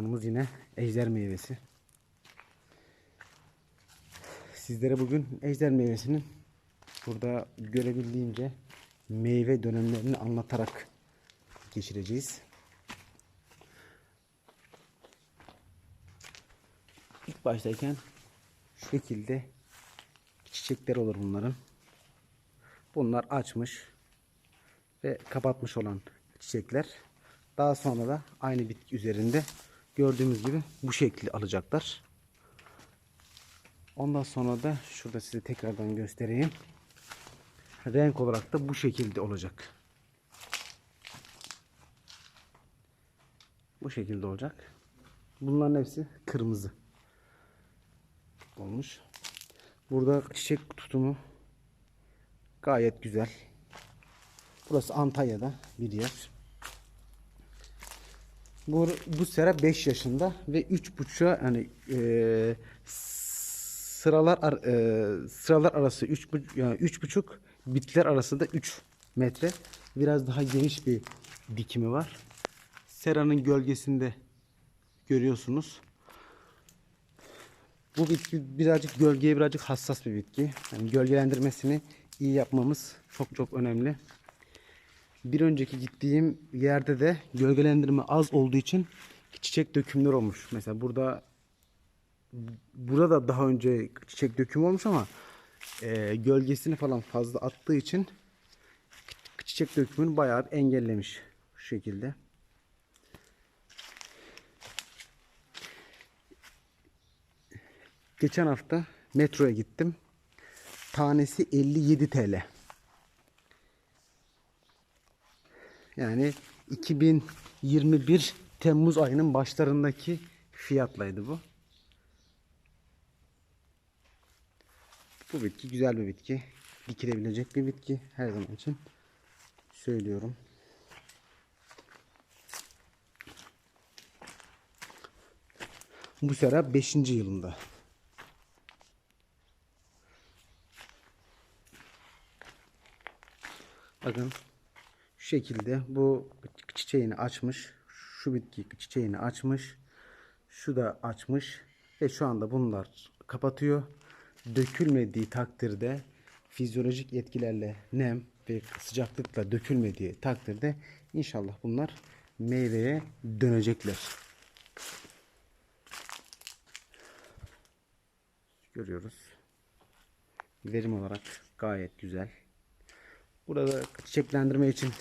konumuz yine ejder meyvesi. Sizlere bugün ejder meyvesinin burada görebildiğince meyve dönemlerini anlatarak geçireceğiz. İlk baştayken şu şekilde çiçekler olur bunların. Bunlar açmış ve kapatmış olan çiçekler. Daha sonra da aynı bitki üzerinde gördüğümüz gibi bu şekli alacaklar. Ondan sonra da şurada size tekrardan göstereyim. Renk olarak da bu şekilde olacak. Bu şekilde olacak. Bunların hepsi kırmızı olmuş. Burada çiçek tutumu gayet güzel. Burası Antalya'da bir yer. Bu, bu sera 5 yaşında ve 3.5'a yani e, sıralar ar- e, sıralar arası 3 yani 3.5 bitkiler arasında 3 metre. Biraz daha geniş bir dikimi var. Seranın gölgesinde görüyorsunuz. Bu bitki birazcık gölgeye birazcık hassas bir bitki. Yani gölgelendirmesini iyi yapmamız çok çok önemli. Bir önceki gittiğim yerde de gölgelendirme az olduğu için çiçek dökümler olmuş. Mesela burada burada daha önce çiçek dökümü olmuş ama e, gölgesini falan fazla attığı için çiçek dökümünü bayağı engellemiş şu şekilde. Geçen hafta metroya gittim. Tanesi 57 TL. Yani 2021 Temmuz ayının başlarındaki fiyatlaydı bu. Bu bitki güzel bir bitki. Dikilebilecek bir bitki her zaman için söylüyorum. Bu sera 5. yılında. Bakın şekilde bu çiçeğini açmış. Şu bitki çiçeğini açmış. Şu da açmış. Ve şu anda bunlar kapatıyor. Dökülmediği takdirde fizyolojik etkilerle nem ve sıcaklıkla dökülmediği takdirde inşallah bunlar meyveye dönecekler. Görüyoruz. Verim olarak gayet güzel. Burada çiçeklendirme için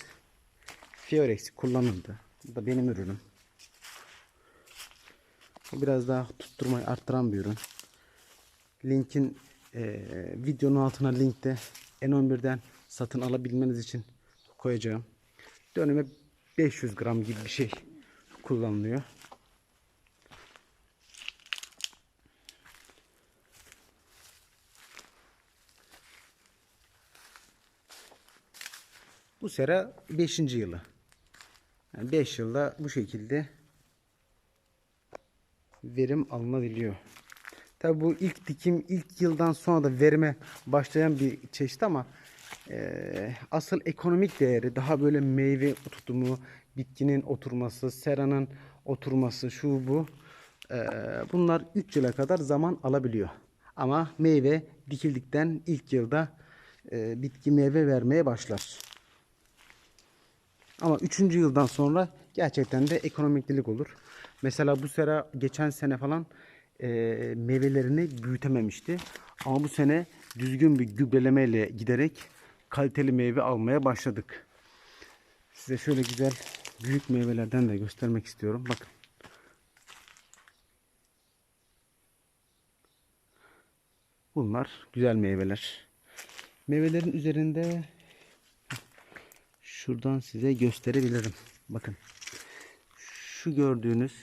Fiorex kullanıldı. Bu da benim ürünüm. Bu biraz daha tutturmayı arttıran bir ürün. Linkin eee, videonun altına linkte N11'den satın alabilmeniz için koyacağım. Döneme 500 gram gibi bir şey kullanılıyor. Bu sera 5. yılı. Yani 5 yılda bu şekilde verim alınabiliyor. Tabi bu ilk dikim ilk yıldan sonra da verime başlayan bir çeşit ama eee, asıl ekonomik değeri daha böyle meyve tutumu, bitkinin oturması, seranın oturması, şu bu. Eee, bunlar 3 yıla kadar zaman alabiliyor. Ama meyve dikildikten ilk yılda eee, bitki meyve vermeye başlar. Ama üçüncü yıldan sonra gerçekten de ekonomiklilik olur. Mesela bu sera geçen sene falan e, meyvelerini büyütememişti. Ama bu sene düzgün bir gübrelemeyle giderek kaliteli meyve almaya başladık. Size şöyle güzel büyük meyvelerden de göstermek istiyorum. Bakın. Bunlar güzel meyveler. Meyvelerin üzerinde şuradan size gösterebilirim. Bakın. Şu gördüğünüz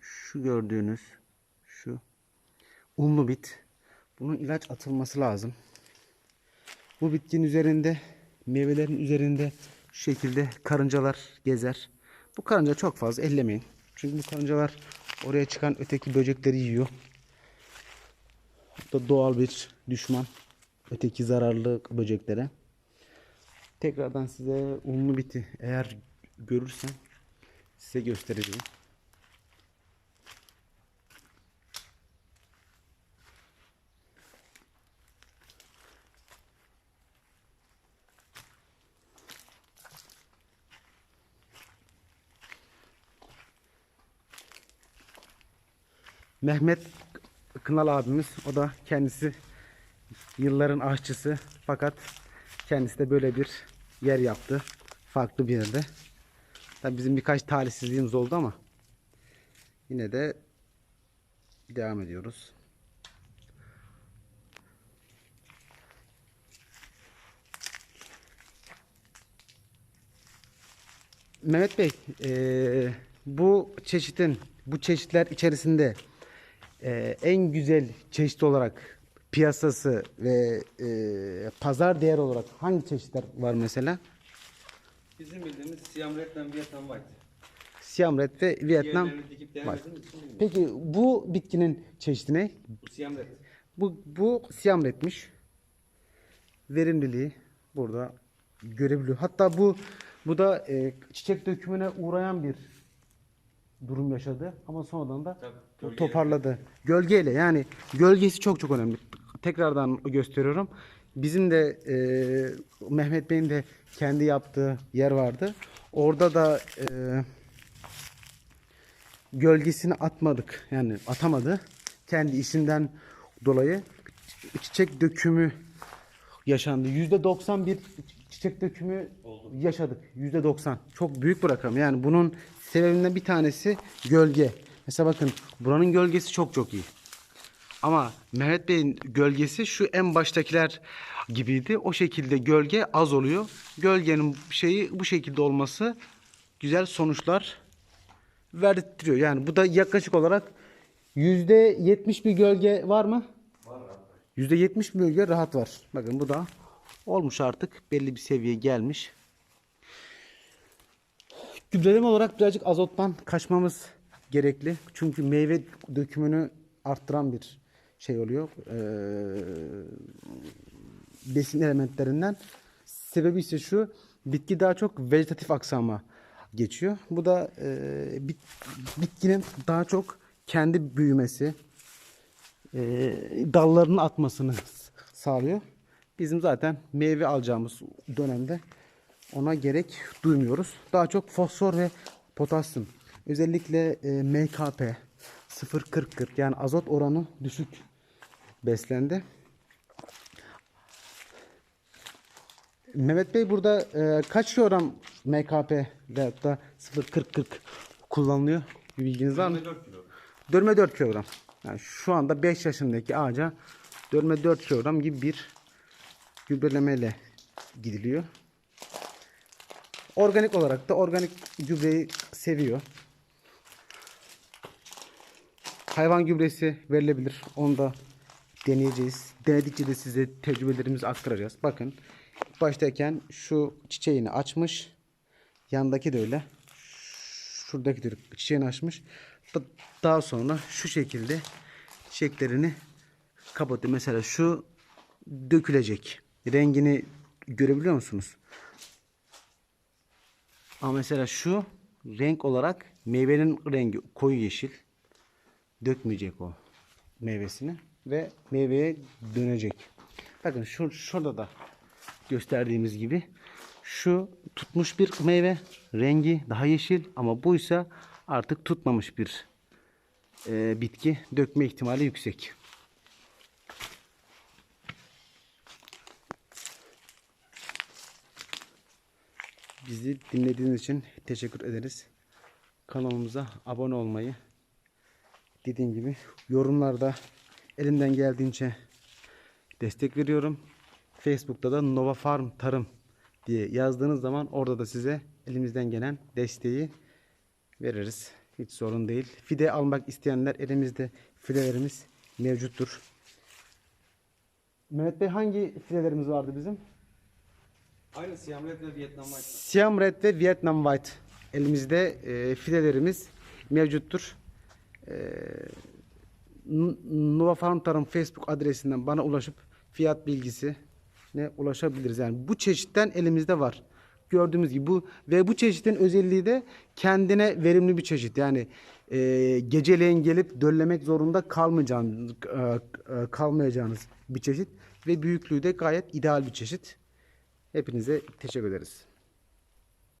şu gördüğünüz şu unlu bit. Bunun ilaç atılması lazım. Bu bitkinin üzerinde meyvelerin üzerinde şu şekilde karıncalar gezer. Bu karınca çok fazla ellemeyin. Çünkü bu karıncalar oraya çıkan öteki böcekleri yiyor. Bu da doğal bir düşman. Öteki zararlı böceklere. Tekrardan size unlu biti eğer görürsem size göstereceğim. Mehmet Kınal abimiz o da kendisi yılların aşçısı fakat kendisi de böyle bir yer yaptı farklı bir yerde. Tabii bizim birkaç talihsizliğimiz oldu ama yine de devam ediyoruz. Mehmet Bey, eee, bu çeşitin, bu çeşitler içerisinde eee, en güzel çeşit olarak piyasası ve eee, pazar değer olarak hangi çeşitler var mesela? Bizim bildiğimiz Siam Red and Vietnam White. Siam Red ve Vietnam. Diğerlerini dikip bilmiyorum. Peki bu bitkinin çeşidi ne? Bu Siam Red. Bu, bu Siam Red'miş. Verimliliği burada görebiliyor. Hatta bu bu da e, çiçek dökümüne uğrayan bir durum yaşadı ama sonradan da Tabii, gölgeyle. toparladı. Gölgeyle yani gölgesi çok çok önemli. Tekrardan gösteriyorum. Bizim de e, Mehmet Bey'in de kendi yaptığı yer vardı. Orada da e, gölgesini atmadık. Yani atamadı. Kendi işinden dolayı çiçek dökümü yaşandı. Yüzde 90 bir çiçek dökümü yaşadık. Yüzde 90. Çok büyük bir rakam. Yani bunun sebebinden bir tanesi gölge. Mesela bakın buranın gölgesi çok çok iyi. Ama Mehmet Bey'in gölgesi şu en baştakiler gibiydi. O şekilde gölge az oluyor. Gölgenin şeyi bu şekilde olması güzel sonuçlar verdirtiyor. Yani bu da yaklaşık olarak yüzde yetmiş bir gölge var mı? Yüzde yetmiş bir gölge rahat var. Bakın bu da olmuş artık. Belli bir seviyeye gelmiş. Gübreleme olarak birazcık azottan kaçmamız gerekli. Çünkü meyve dökümünü arttıran bir şey oluyor. Ee, besin elementlerinden. Sebebi ise şu. Bitki daha çok vegetatif aksama geçiyor. Bu da e, bit- bitkinin daha çok kendi büyümesi, e, dallarını atmasını sağlıyor. Bizim zaten meyve alacağımız dönemde ona gerek duymuyoruz. Daha çok fosfor ve potasyum. Özellikle e, MKP 0.40-40 yani azot oranı düşük beslendi. Mehmet Bey burada e, kaç kilogram MKP veyahut da 0.40-40 kullanılıyor? Bir bilginiz var mı? 24 kilo. Dörme 4 kilogram. Yani şu anda 5 yaşındaki ağaca dörme 4 kilogram gibi bir gübrelemeyle gidiliyor. Organik olarak da organik gübreyi seviyor. Hayvan gübresi verilebilir. Onu da deneyeceğiz. Denedikçe de size tecrübelerimizi aktaracağız. Bakın baştayken şu çiçeğini açmış. Yandaki de öyle. Şuradaki de çiçeğini açmış. Da- Daha sonra şu şekilde çiçeklerini kapatıyor. Mesela şu dökülecek. Rengini görebiliyor musunuz? Ama mesela şu renk olarak meyvenin rengi koyu yeşil. Dökmeyecek o meyvesini ve meyveye dönecek. Bakın şu şurada da gösterdiğimiz gibi şu tutmuş bir meyve rengi daha yeşil ama bu ise artık tutmamış bir e, bitki dökme ihtimali yüksek. Bizi dinlediğiniz için teşekkür ederiz. Kanalımıza abone olmayı, dediğim gibi yorumlarda elimden geldiğince destek veriyorum. Facebook'ta da Nova Farm Tarım diye yazdığınız zaman orada da size elimizden gelen desteği veririz. Hiç sorun değil. Fide almak isteyenler elimizde fidelerimiz mevcuttur. Mehmet Bey hangi fidelerimiz vardı bizim? Aynı Siam Red ve Vietnam White. Siam Red ve Vietnam White elimizde e, fidelerimiz mevcuttur. E, N- Nova Farm Tarım Facebook adresinden bana ulaşıp fiyat bilgisi ne ulaşabiliriz. Yani bu çeşitten elimizde var. gördüğümüz gibi bu ve bu çeşitin özelliği de kendine verimli bir çeşit. Yani e, geceleyin gelip döllemek zorunda kalmayacağınız, e, e, kalmayacağınız bir çeşit ve büyüklüğü de gayet ideal bir çeşit. Hepinize teşekkür ederiz.